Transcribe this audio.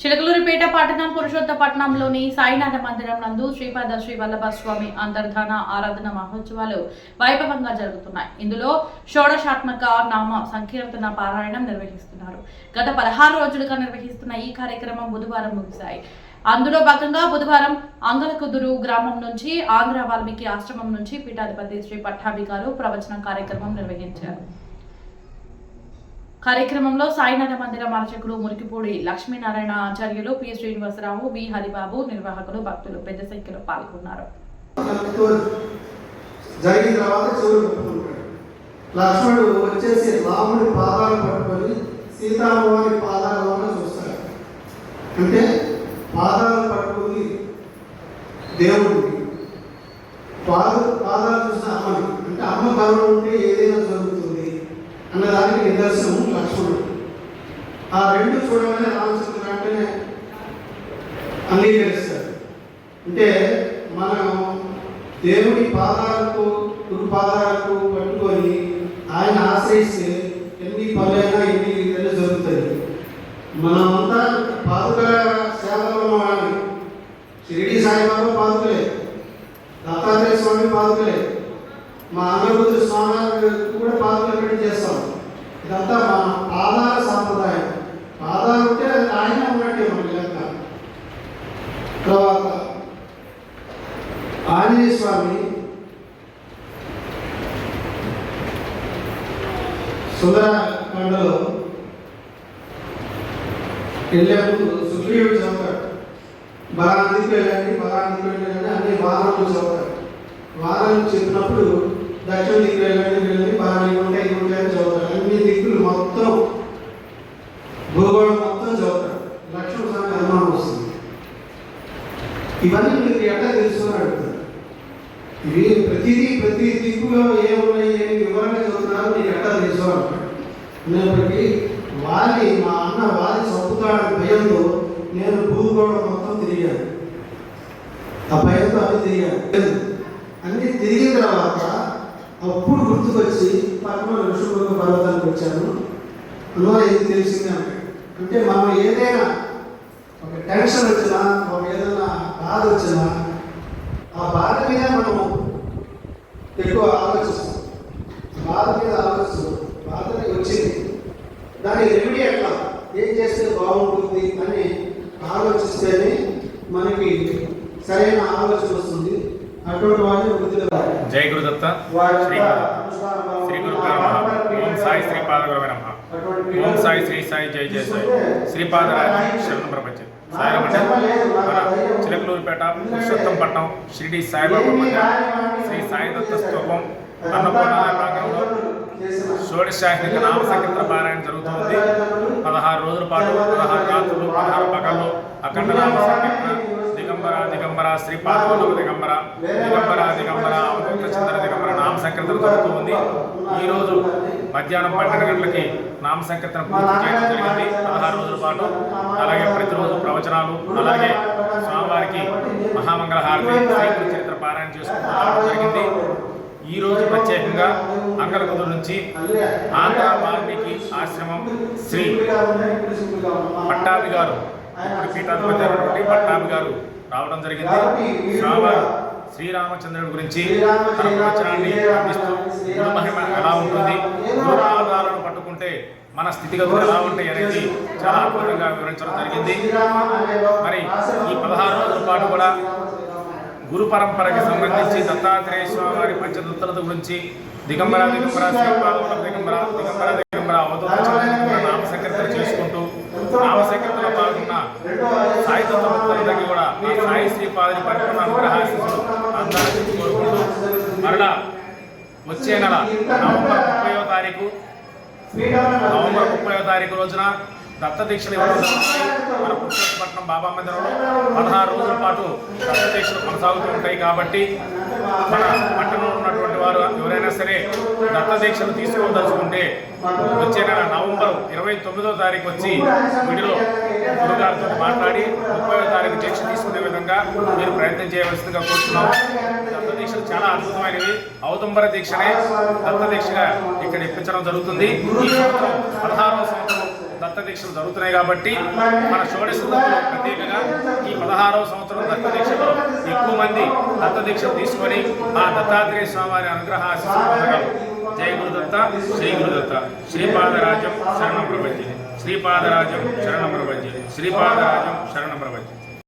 చిలకలూరిపేట పట్టణం పురుషోత్తపట్నంలోని సాయినాథ మందిరం నందు శ్రీపాద శ్రీ వల్లభ స్వామి అంతర్ధాన ఆరాధన మహోత్సవాలు వైభవంగా జరుగుతున్నాయి. ఇందులో షోడశాత్మక నామ సంకీర్తన పారాయణం నిర్వహిస్తున్నారు. గత పదహారు రోజులుగా నిర్వహిస్తున్న ఈ కార్యక్రమం బుధవారం ముగిశాయి. అందులో భాగంగా బుధవారం అంగలకుదురు గ్రామం నుంచి ఆంధ్ర వాల్మీకి ఆశ్రమం నుంచి పీఠాధిపతి శ్రీ పట్టాభి గారు ప్రవచన కార్యక్రమం నిర్వహించారు. కార్యక్రమంలో సాయినాథ మందిరం అర్చకులు మురికిపూడి లక్ష్మీనారాయణ ఆచార్యులు పి శ్రీనివాసరావు వి హరిబాబు నిర్వాహకులు భక్తులు పెద్ద సంఖ్యలో పాల్గొన్నారు. లక్ష్మణుడు వచ్చేసి రాముడి పాదాలు పట్టుకొని సీతారామవారి పాదాలను చూస్తాడు. అంటే పాదాలు పట్టుకుని దేవుడికి పాద పాదాలు చూసిన అమ్మని. అంటే అమ్మ కరుణ ఉంటే ఏదైనా జరుగుతుంది. అన్నదానికి నిదర్శనం లక్ష్మణుడు. ఆ రెండు చూడగానే రామచంద్రుడు వెంటనే అంగీకరిస్తాడు అంటే మనం దేవుడి పాదాలకు గురు పాదాలకు పట్టుకొని ఆయన ఆశ్రయిస్తే ఎన్ని పనులైనా ఎన్ని విధంగా జరుగుతుంది మనమంతా పాదుకల సేవలో ఉన్నవాళ్ళని షిరిడి సాయిబాబా పాదుకలే. దత్తాత్రేయ స్వామి పాదుకలే. మా అన్నబుద్ధి స్వామి కూడా పాదాలు పెట్టి చేస్తాం. ఇదంతా మా పాదాల సాంప్రదాయం. పాదాలు ఉంటే ఆయన ఉన్నట్టే మనకి లెక్క తర్వాత ఆంజనేయ స్వామి సుందరకాండలో ముందు సుగ్రీవుడు చదువుతాడు బలానికి వెళ్ళండి బలానికి వెళ్ళండి అన్ని వాహనాలు చదువుతాడు వాహనం చెప్పినప్పుడు దక్షిణ దిక్కు వెళ్ళండి వెళ్ళండి బలానికి ఉంటే ఇది ఉంటే అని చదువుతాడు అన్ని దిక్కులు మొత్తం భూగోళం మొత్తం చదువుతాడు లక్ష్మణ స్వామి అనుమానం వస్తుంది. ఇవన్నీ మీకు ఎట్లా తెలుసుకొని అడుగుతారు? ఇవి ప్రతిదీ ప్రతి దిక్కులో ఏమున్నాయి అని వివరంగా చదువుతున్నారు నీకు ఎట్లా తెలుసు అంటాడు వాలి మా అన్న వాలి చంపుతాడని భయంతో నేను భూగోళం మొత్తం తిరిగాను. ఆ భయంతో అవి తిరిగాను. అన్ని తిరిగిన తర్వాత అప్పుడు గుర్తుకొచ్చి పద్మ ఋషులకు పర్వతానికి వచ్చాను. అందువల్ల ఇది తెలిసింది అంటే మనం ఏదైనా ఒక టెన్షన్ వచ్చినా ఒక ఏదైనా బాధ వచ్చినా ఆ బాధ మీద మనం ఎక్కువ ఆలోచిస్తాం. బాధ మీద ఆలోచిస్తూ. బాధని వచ్చింది. దాని రెమెడీ ఎట్లా? ఏం చేస్తే బాగుంటుంది అని ఆలోచిస్తేనే మనకి సరైన ఆలోచన వస్తుంది. అటువంటి వాళ్ళని వృద్ధిలో జై గురుదత్త. శ్రీ గురు శ్రీ సాయి శ్రీపాద గురవే నమ. ఓం సాయి శ్రీ సాయి జై జయ సాయి. శ్రీపాదరాజ శరణ ప్రపంచం. సాయిరామంటే చిలకలూరుపేట పురుషోత్తంపట్నం షిరిడి సాయిబాబా మందిరం శ్రీ సాయి దత్త స్తూపం అన్నపూర్ణాలయ ప్రాంగణంలో షోడశాహిక నామ సంకీర్తన పారాయణ జరుగుతుంది పదహారు రోజుల పాటు పదహారు రాత్రులు పదహారు పగళ్ళు అఖండ నామ సంకీర్తన దిగంబర దిగంబర శ్రీ పార్వతులకు దిగంబర దిగంబర దిగంబర అవధూత చంద్ర దిగంబర నామ సంకీర్తన జరుగుతూ ఉంది ఈ రోజు మధ్యాహ్నం పన్నెండు గంటలకి నామ సంకీర్తన పూర్తి చేయడం జరిగింది. పదహారు రోజుల పాటు అలాగే ప్రతిరోజు ప్రవచనాలు అలాగే స్వామివారికి మహామంగళ హారతి శ్రీ గురు చరిత్ర పారాయణ చేసుకుంటూ జరిగింది. ఈ రోజు ప్రత్యేకంగా అంగలకుదురు నుంచి ఆంధ్ర వాల్మీకి ఆశ్రమం శ్రీ పట్టాభి గారు. ఇప్పుడు పీఠాధిపతి అయినటువంటి పట్టాభి గారు రావడం జరిగింది. స్వామివారు శ్రీరామచంద్రుడి గురించి తన ప్రవచనాన్ని అందిస్తూ గురు మహిమ ఎలా ఉంటుంది? గురు ఆధారాలను పట్టుకుంటే మన స్థితిగతులు ఎలా ఉంటాయి అనేది చాలా అద్భుతంగా వివరించడం జరిగింది. మరి ఈ పదహారు రోజుల పాటు కూడా గురు పరంపరకి సంబంధించి దత్తాత్రేయ స్వామి వారి పంచదత్తలత గురించి దిగంబర దిగంబర శ్రీపాదముల దిగంబర దిగంబర దిగంబర నామ సంకీర్తన చేసుకుంటూ నామ సంకీర్తనలో పాల్గొన్న సాయి తత్వభక్తులందరికీ కూడా సాయి శ్రీపాదని పరిపూర్ణ అనుగ్రహాశిస్సులు అందరికీ కోరుకుంటూ మరలా వచ్చే నెల నవంబర్ ముప్పైవ తారీఖు నవంబర్ ముప్పైవ తారీఖు రోజున దత్తదీక్షలు ఇవ్వడం మన పురుషోత్తపట్నం బాబా మందిరంలో పదహారు రోజుల పాటు దత్త దీక్షలు కొనసాగుతూ ఉంటాయి కాబట్టి మన పట్టణంలో ఉన్నటువంటి వారు ఎవరైనా సరే దత్త దీక్షలు తీసుకోదలుచుకుంటే వచ్చే నెల నవంబర్ ఇరవై తొమ్మిదో తారీఖు వచ్చి వీడిలో గురుగారితో మాట్లాడి ముప్పై తారీఖు దీక్ష తీసుకునే విధంగా మీరు ప్రయత్నం చేయవలసిందిగా కోరుతున్నాం దత్త దీక్షలు చాలా అద్భుతమైనవి. ఔదంబర దీక్షనే దత్త దీక్షగా ఇక్కడ ఇప్పించడం జరుగుతుంది. ఈ సంవత్సరం పదహారవ సంవత్సరం దత్త దీక్షలు జరుగుతున్నాయి కాబట్టి మన షోడశ ప్రత్యేకంగా ఈ పదహారవ సంవత్సరం దత్త దీక్షలో ఎక్కువ మంది దత్త దీక్షలు తీసుకొని ఆ దత్తాత్రేయ స్వామివారి అనుగ్రహ ఆశీస్సులు జై గురుదత్త శ్రీ గురుదత్త. శ్రీపాదరాజం శరణం ప్రపంచ శ్రీపాదరాజం శరణం ప్రపంచ శ్రీపాదరాజం శరణం ప్రపంచ